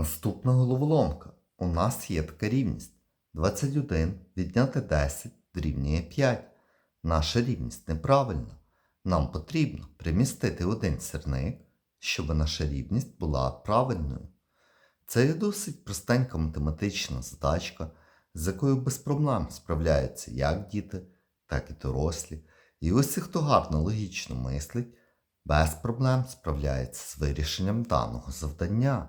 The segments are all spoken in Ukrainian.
Наступна головоломка. У нас є така рівність. 21 відняти 10 дорівнює 5. Наша рівність неправильна. Нам потрібно примістити один сірник, щоб наша рівність була правильною. Це є досить простенька математична задачка, з якою без проблем справляються як діти, так і дорослі. І усі, хто гарно логічно мислить, без проблем справляється з вирішенням даного завдання.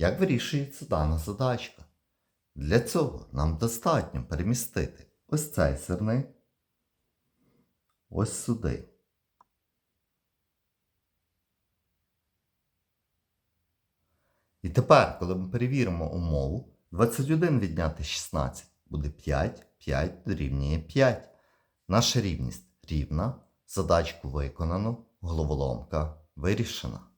Як вирішується дана задачка? Для цього нам достатньо перемістити ось цей сирник ось сюди. І тепер, коли ми перевіримо умову, 21 відняти 16 буде 5, 5 дорівнює 5. Наша рівність рівна, задачку виконано, головоломка вирішена.